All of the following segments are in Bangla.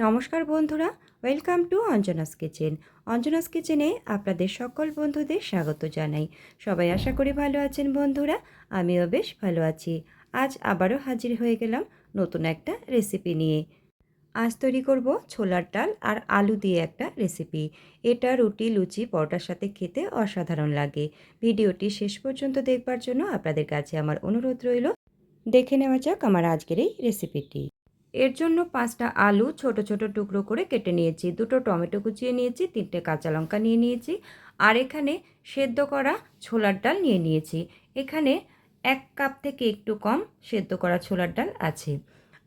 নমস্কার বন্ধুরা, welcome to Anjana's kitchen. Anjana's কিচেনে আপনাদের সকল বন্ধুদের স্বাগত জানাই। সবাই আশা করি ভালো আছেন বন্ধুরা, আমিও বেশ ভালো আছি। আজ আবারও হাজির হয়ে গেলাম নতুন একটা রেসিপি নিয়ে। আজ তৈরি করব ছোলার ডাল আর আলু দিয়ে একটা রেসিপি। এটা রুটি, লুচি, পরোটার সাথে খেতে অসাধারণ লাগে। ভিডিওটি শেষ পর্যন্ত দেখবার জন্য আপনাদের কাছে আমার অনুরোধ রইল। দেখে নেওয়া যাক আমার আজকের এই রেসিপিটি। এর জন্য পাঁচটা আলু ছোট ছোট টুকরো করে কেটে নিয়েছি। দুটো টমেটো কুচিয়ে নিয়েছি, তিনটে কাঁচা লঙ্কা নিয়ে নিয়েছি আর এখানে সেদ্ধ করা ছোলার ডাল নিয়ে নিয়েছি। এখানে এক কাপ থেকে একটু কম সেদ্ধ করা ছোলার ডাল আছে।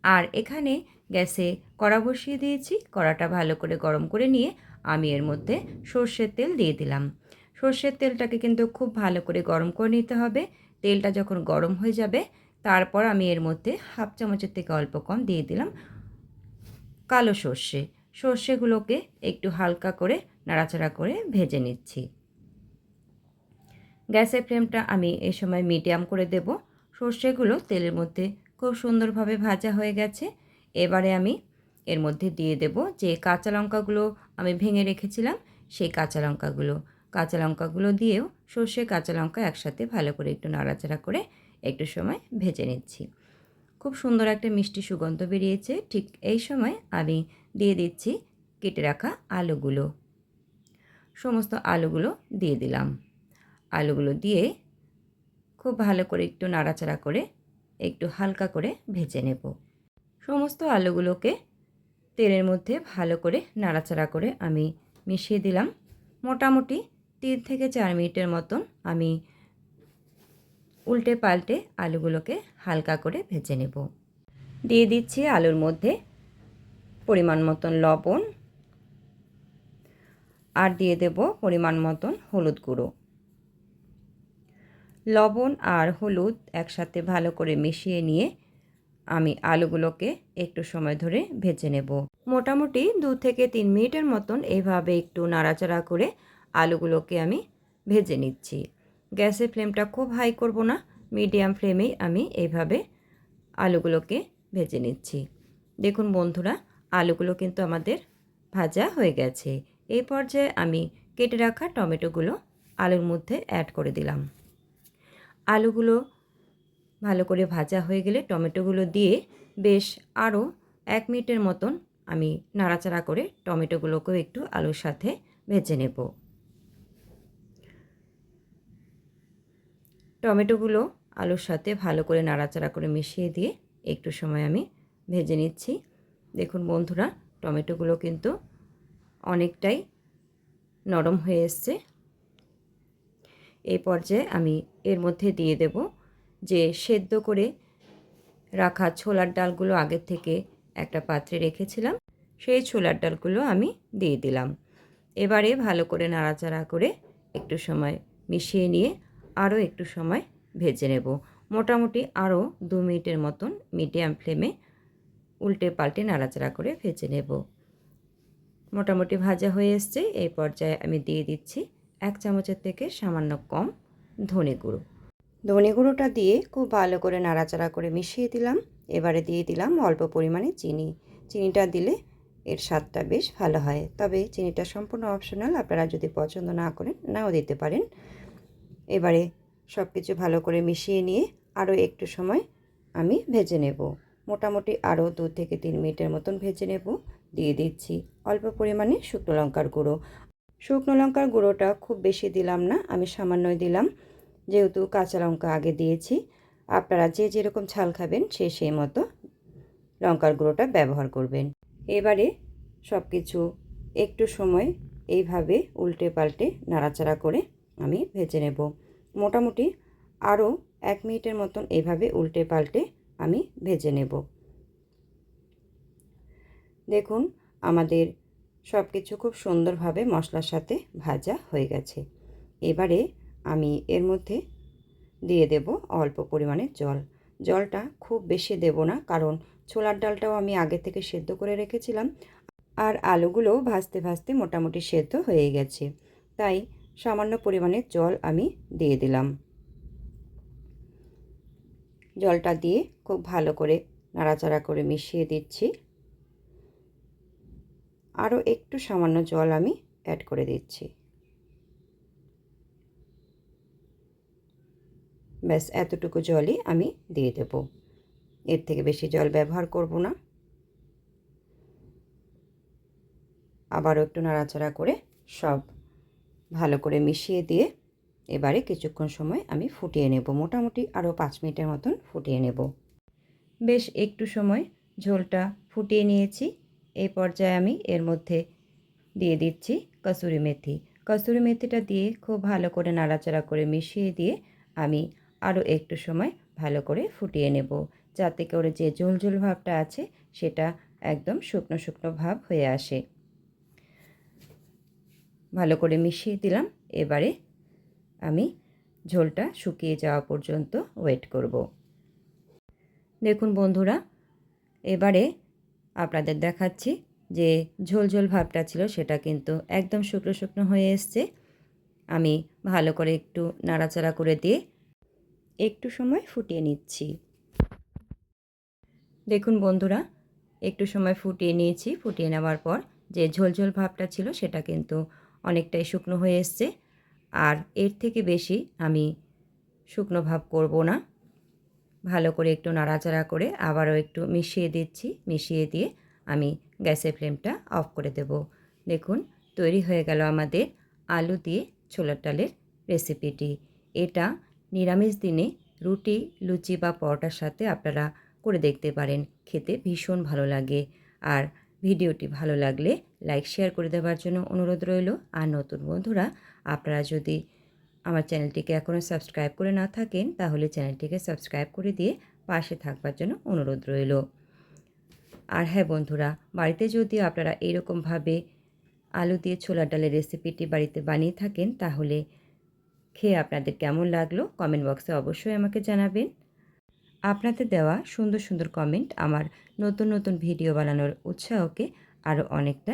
আর এখানে গ্যাসে কড়া বসিয়ে দিয়েছি, কড়াটা ভালো করে গরম করে নিয়ে আমি এর মধ্যে সর্ষের তেল দিয়ে দিলাম। সর্ষের তেলটাকে কিন্তু খুব ভালো করে গরম করে নিতে হবে। তেলটা যখন গরম হয়ে যাবে তারপর আমি এর মধ্যে হাফ চামচের থেকে অল্প কম দিয়ে দিলাম কালো সর্ষে। সর্ষেগুলোকে একটু হালকা করে নাড়াচাড়া করে ভেজে নিচ্ছি। গ্যাসের ফ্লেমটা আমি এই সময় মিডিয়াম করে দেব। সর্ষেগুলো তেলের মধ্যে খুব সুন্দরভাবে ভাজা হয়ে গেছে। এবারে আমি এর মধ্যে দিয়ে দেব যে কাঁচা লঙ্কাগুলো আমি ভেঙে রেখেছিলাম, সেই কাঁচা লঙ্কাগুলো। কাঁচা লঙ্কাগুলো দিয়েও সর্ষে, কাঁচা লঙ্কা একসাথে ভালো করে একটু নাড়াচাড়া করে একটু সময় ভেজে নিচ্ছি। খুব সুন্দর একটা মিষ্টি সুগন্ধ বেরিয়েছে। ঠিক এই সময় আমি দিয়ে দিচ্ছি কেটে রাখা আলুগুলো। সমস্ত আলুগুলো দিয়ে দিলাম। আলুগুলো দিয়ে খুব ভালো করে একটু নাড়াচাড়া করে একটু হালকা করে ভেজে নেব। সমস্ত আলুগুলোকে তেলের মধ্যে ভালো করে নাড়াচাড়া করে আমি মিশিয়ে দিলাম। মোটামুটি তিন থেকে চার মিনিটের মতন আমি উল্টে পাল্টে আলুগুলোকে হালকা করে ভেজে নেব। দিয়ে দিচ্ছি আলুর মধ্যে পরিমাণ মতন লবণ আর দিয়ে দেব পরিমাণ মতন হলুদ গুঁড়ো। লবণ আর হলুদ একসাথে ভালো করে মিশিয়ে নিয়ে আমি আলুগুলোকে একটু সময় ধরে ভেজে নেব। মোটামুটি দু থেকে তিন মিনিটের মতন এইভাবে একটু নাড়াচাড়া করে আলুগুলোকে আমি ভেজে নিচ্ছি। গ্যাসের ফ্লেমটা খুব হাই করব না, মিডিয়াম ফ্লেমেই আমি এইভাবে আলুগুলোকে ভেজে নিচ্ছি। দেখুন বন্ধুরা, আলুগুলো কিন্তু আমাদের ভাজা হয়ে গেছে। এই পর্যায়ে আমি কেটে রাখা টমেটোগুলো আলুর মধ্যে অ্যাড করে দিলাম। আলুগুলো ভালো করে ভাজা হয়ে গেলে টমেটোগুলো দিয়ে বেশ আরও এক মিনিটের মতন আমি নাড়াচাড়া করে টমেটোগুলোকেও একটু আলুর সাথে ভেজে নেব। টমেটোগুলো আলুর সাথে ভালো করে নাড়াচাড়া করে মিশিয়ে দিয়ে একটু সময় আমি ভেজে নিচ্ছি। দেখুন বন্ধুরা, টমেটোগুলো কিন্তু অনেকটাই নরম হয়ে এসছে। এই পর্যায়ে আমি এর মধ্যে দিয়ে দেব যে সেদ্ধ করে রাখা ছোলার ডালগুলো আগের থেকে একটা পাত্রে রেখেছিলাম, সেই ছোলার ডালগুলো আমি দিয়ে দিলাম। এবারে ভালো করে নাড়াচাড়া করে একটু সময় মিশিয়ে নিয়ে আরও একটু সময় ভেজে নেব। মোটামুটি আরও দু মিনিটের মতন মিডিয়াম ফ্লেমে উল্টে পাল্টে নাড়াচাড়া করে ভেজে নেব। মোটামুটি ভাজা হয়ে এসছে। এই পর্যায়ে আমি দিয়ে দিচ্ছি এক চামচের থেকে সামান্য কম ধনে গুঁড়ো। ধনে গুঁড়োটা দিয়ে খুব ভালো করে নাড়াচাড়া করে মিশিয়ে দিলাম। এবারে দিয়ে দিলাম অল্প পরিমাণে চিনি। চিনিটা দিলে এর স্বাদটা বেশ ভালো হয়। তবে চিনিটা সম্পূর্ণ অপশনাল। আপনারা যদি পছন্দ না করেন, নাও দিতে পারেন। এবারে সব কিছু ভালো করে মিশিয়ে নিয়ে আরও একটু সময় আমি ভেজে নেব। মোটামুটি আরও দু থেকে তিন মিনিটের মতন ভেজে নেব। দিয়ে দিচ্ছি অল্প পরিমাণে শুকনো লঙ্কার গুঁড়ো। শুকনো লঙ্কার গুঁড়োটা খুব বেশি দিলাম না, আমি সামান্যই দিলাম। যেহেতু কাঁচা লঙ্কা আগে দিয়েছি, আপনারা যে যেরকম ঝাল খাবেন সে সেই মতো লঙ্কার গুঁড়োটা ব্যবহার করবেন। এবারে সব কিছু একটু সময় এইভাবে উল্টে পাল্টে নাড়াচাড়া করে আমি ভেজে নেব। মোটামুটি আরও এক মিনিটের মতন এইভাবে উল্টে পাল্টে আমি ভেজে নেব। দেখুন, আমাদের সব কিছু খুব সুন্দরভাবে মশলার সাথে ভাজা হয়ে গেছে। এবারে আমি এর মধ্যে দিয়ে দেব অল্প পরিমাণে জল। জলটা খুব বেশি দেব না, কারণ ছোলার ডালটাও আমি আগে থেকে সেদ্ধ করে রেখেছিলাম। আর আলুগুলোও ভাজতে ভাজতে মোটামুটি সেদ্ধ হয়ে গেছে। তাই সামান্য পরিমাণে জল আমি দিয়ে দিলাম। জলটা দিয়ে খুব ভালো করে নাড়াচাড়া করে মিশিয়ে দিচ্ছি। আরও একটু সামান্য জল আমি অ্যাড করে দিচ্ছি। ব্যাস, এতটুকু জলই আমি দিয়ে দেব। এর থেকে বেশি জল ব্যবহার করব না। আবারও একটু নাড়াচাড়া করে সব ভালো করে মিশিয়ে দিয়ে এবারে কিছুক্ষণ সময় আমি ফুটিয়ে নেব। মোটামুটি আরও পাঁচ মিনিটের মতন ফুটিয়ে নেব। বেশ একটু সময় ঝোলটা ফুটিয়ে নিয়েছি। এই পর্যায়ে আমি এর মধ্যে দিয়ে দিচ্ছি কসুরি মেথি। কসুরি মেথিটা দিয়ে খুব ভালো করে নাড়াচাড়া করে মিশিয়ে দিয়ে আমি আরও একটু সময় ভালো করে ফুটিয়ে নেব। যাতে করে যে ঝোল ঝোল ভাবটা আছে সেটা একদম শুকনো শুকনো ভাব হয়ে আসে। ভালো করে মিশিয়ে দিলাম। এবারে আমি ঝোলটা শুকিয়ে যাওয়া পর্যন্ত ওয়েট করব। দেখুন বন্ধুরা, এবারে আপনাদের দেখাচ্ছি যে ঝোল ঝোল ভাবটা ছিল, সেটা কিন্তু একদম শুকনো শুকনো হয়ে এসছে। আমি ভালো করে একটু নাড়াচাড়া করে দিয়ে একটু সময় ফুটিয়ে নিচ্ছি। দেখুন বন্ধুরা, একটু সময় ফুটিয়ে নিয়েছি। ফুটিয়ে নেওয়ার পর যে ঝোলঝোল ভাবটা ছিল, সেটা কিন্তু অনেকটাই শুকনো হয়ে এসছে। আর এর থেকে বেশি আমি শুকনো ভাব করব না। ভালো করে একটু নাড়াচাড়া করে আবারও একটু মিশিয়ে দিচ্ছি। মিশিয়ে দিয়ে আমি গ্যাসের ফ্লেমটা অফ করে দেব। দেখুন, তৈরি হয়ে গেল আমাদের আলু দিয়ে ছোলার ডালের রেসিপিটি। এটা নিরামিষ দিনে রুটি, লুচি বা পরোটার সাথে আপনারা করে দেখতে পারেন। খেতে ভীষণ ভালো লাগে। আর ভিডিওটি ভালো লাগলে লাইক শেয়ার করে দেওয়ার জন্য অনুরোধ রইল। আর নতুন বন্ধুরা, আপনারা যদি আমার চ্যানেলটিকে এখনও সাবস্ক্রাইব করে না থাকেন, তাহলে চ্যানেলটিকে সাবস্ক্রাইব করে দিয়ে পাশে থাকবার জন্য অনুরোধ রইল। আর হ্যাঁ বন্ধুরা, বাড়িতে যদি আপনারা এইরকমভাবে আলু দিয়ে ছোলার ডালের রেসিপিটি বাড়িতে বানিয়ে থাকেন, তাহলে খেয়ে আপনাদের কেমন লাগল কমেন্ট বক্সে অবশ্যই আমাকে জানাবেন। আপনাদের দেওয়া সুন্দর সুন্দর কমেন্ট আমার নতুন নতুন ভিডিও বানানোর উৎসাহকে আরও অনেকটা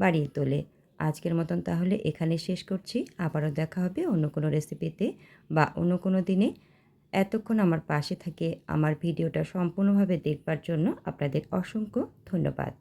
বাড়িয়ে তোলে। আজকের মতন তাহলে এখানে শেষ করছি। আবারও দেখা হবে অন্য কোনো রেসিপিতে বা অন্য কোনো দিনে। এতক্ষণ আমার পাশে থাকে আমার ভিডিওটা সম্পূর্ণভাবে দেখবার জন্য আপনাদের অসংখ্য ধন্যবাদ।